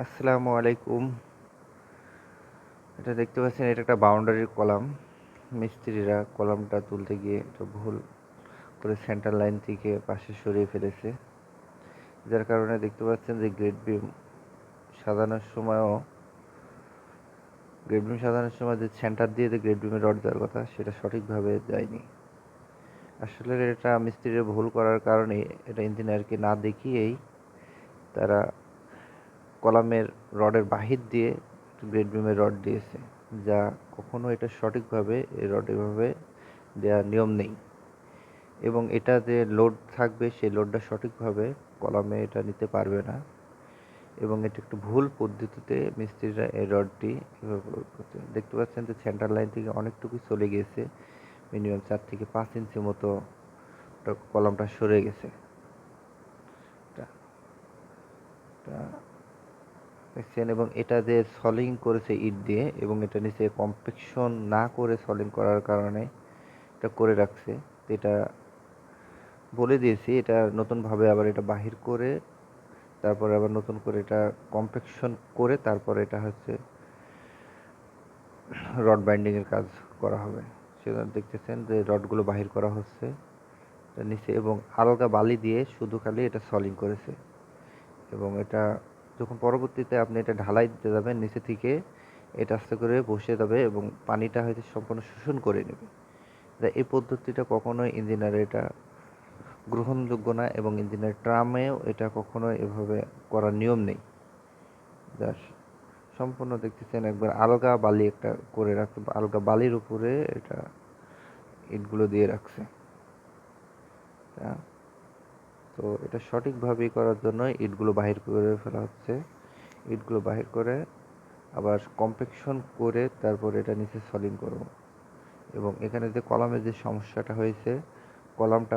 আসসালামু আলাইকুম। এটা দেখতে পাচ্ছেন, এটা একটা বাউন্ডারির কলাম। মিস্ত্রিরা কলামটা তুলতে গিয়ে এটা ভুল করে সেন্টার লাইন থেকে পাশে সরিয়ে ফেলেছে। যার কারণে দেখতে পাচ্ছেন যে গ্রেড বিম সাজানোর সময়ও, গ্রেড বিম সাজানোর সময় যে সেন্টার দিয়ে যে গ্রেড বিমের রড দেওয়ার কথা, সেটা সঠিকভাবে যায়নি। আসলে এটা মিস্ত্রিরা ভুল করার কারণে এটা ইঞ্জিনিয়ারকে না দেখিয়েই তারা কলামের রডের বাহির দিয়ে গ্রেড বিমের রড দিয়েছে, যা কখনো এটা সঠিকভাবে, এই রড এভাবে দেওয়ার নিয়ম নেই। এবং এটা যে লোড থাকবে, সেই লোডটা সঠিকভাবে কলামে এটা নিতে পারবে না। এবং এটা একটু ভুল পদ্ধতিতে মিস্ত্রিরা এই রডটি এভাবে প্রয়োগ করছে। দেখতে পাচ্ছেন যে সেন্টার লাইন থেকে অনেকটুকু চলে গিয়েছে। মিনিমাম চার থেকে পাঁচ ইঞ্চি মতো কলামটা সরে গেছে। এটা দেখছেন, এবং এটা যে সলিং করেছে ইট দিয়ে, এবং এটা নিচে কম্পেকশন না করে সলিং করার কারণে এটা করে রাখছে। এটা বলে দিয়েছি, এটা নতুনভাবে আবার এটা বাহির করে, তারপরে আবার নতুন করে এটা কম্পেকশন করে, তারপরে এটা হচ্ছে রড বাইন্ডিংয়ের কাজ করা হবে। সেখানে দেখতেছেন যে রডগুলো বাহির করা হচ্ছে নিচে, এবং আলগা বালি দিয়ে শুধু খালি এটা সলিং করেছে। এবং এটা যখন পরবর্তীতে আপনি এটা ঢালাই দিতে যাবেন, নিচে থেকে এটা আস্তে করে বসে যাবে এবং পানিটা হয়তো সম্পূর্ণ শোষণ করে নেবে। এই পদ্ধতিটা কখনোই ইঞ্জিনিয়ার এটা গ্রহণযোগ্য না এবং ইঞ্জিনিয়ার ট্রামেও এটা কখনো এভাবে করার নিয়ম নেই। যা সম্পূর্ণ দেখতেছেন একবার আলগা বালি একটা করে রাখছে আলগা বালির উপরে এটা ইটগুলো দিয়ে রাখছে। তা তো এটা সঠিকভাবেই করার জন্য ইটগুলো বাহির করে ফেলা হচ্ছে। ইটগুলো বাহির করে আবার কম্পেকশন করে তারপর এটা নিচে সলিং করব। এবং এখানে যে কলামের যে সমস্যাটা হয়েছে, কলামটা